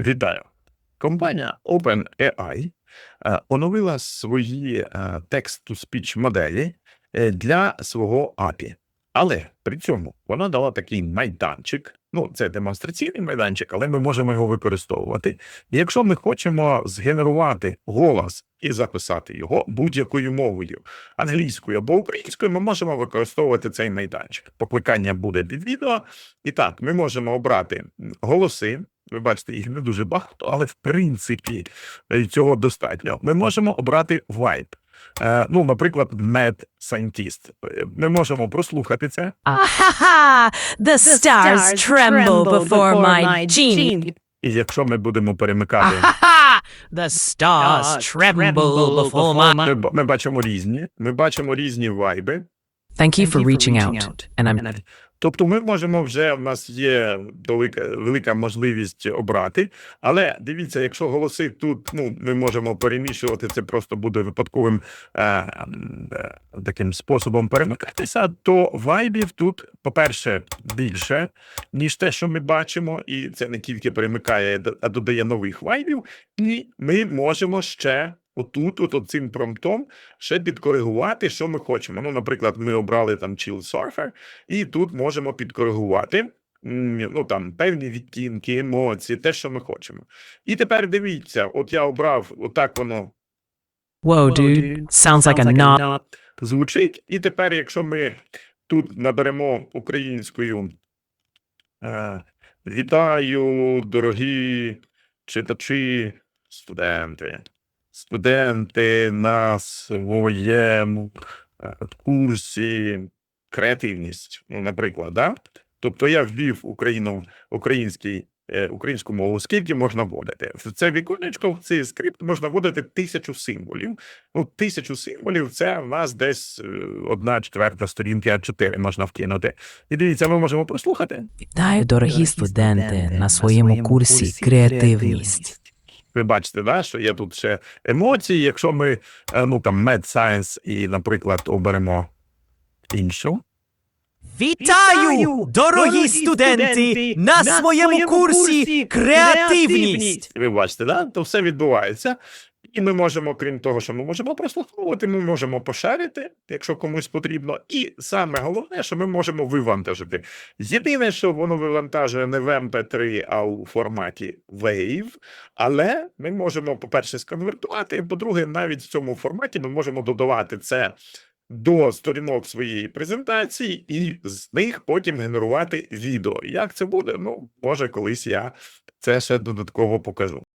Вітаю. Компанія OpenAI е, оновила свої е, text-to-speech моделі е, для свого API. Але при цьому вона дала такий майданчик. Ну, це демонстраційний майданчик, але ми можемо його використовувати. І якщо ми хочемо згенерувати голос і записати його будь-якою мовою, англійською або українською, ми можемо використовувати цей майданчик. Покликання буде під відео. І так, ми можемо обрати голоси. Ви бачите, їх не дуже багато, але в принципі е, цього достатньо. Ми можемо обрати vibe. Е, ну, наприклад, Mad Scientist. Е, Ми можемо прослухати це. Ah, the stars tremble before my genie. І якщо ми будемо перемикати, Ah, the stars tremble before my. ми бачимо різні. Ми бачимо різні вайби. Thank you for reaching out, and I'm Тобто ми можемо вже, в нас є велика, велика можливість обрати, але дивіться, якщо голоси тут, ну, ми можемо перемішувати, це просто буде випадковим е, е, таким способом перемикатися, то вайбів тут, по-перше, більше, ніж те, що ми бачимо, і це не тільки перемикає, а додає нових вайбів, і ми можемо ще отут, от цим промптом, ще підкоригувати, що ми хочемо. Ну, наприклад, ми обрали там Chill Surfer, і тут можемо підкоригувати. Ну там певні відтінки, емоції, те, що ми хочемо. І тепер дивіться, от я обрав, отак воно whoa, dude. Sounds like a knob. звучить. І тепер, якщо ми тут наберемо українською е, Вітаю, дорогі читачі, студенти, студенти на своєму е, курсі креативність, ну, наприклад, да? Тобто я ввів Україну, український, е, українську мову, скільки можна вводити. В це віконечко, в цей скрипт можна вводити тисячу символів. Ну, тисячу символів це в нас десь е, одна четверта сторінки А4 можна вкинути. І дивіться, ми можемо прослухати. Вітаю, дорогі студенти, на своєму курсі креативність. Ви бачите, да, що є тут ще емоції. Якщо ми е, ну там Mad Science і, наприклад, оберемо іншу. Вітаю, дорогі студенти, на своєму курсі креативність. Ви бачите, да? то все відбувається. І ми можемо, крім того, що ми можемо прослуховувати, ми можемо пошарити, якщо комусь потрібно. І саме головне, що ми можемо вивантажити. Єдине, що воно вивантажує не в MP3, а у форматі WAV, але ми можемо, по-перше, сконвертувати, і по-друге, навіть в цьому форматі ми можемо додавати це до сторінок своєї презентації і з них потім генерувати відео. Як це буде? Ну, може, колись я це ще додатково покажу.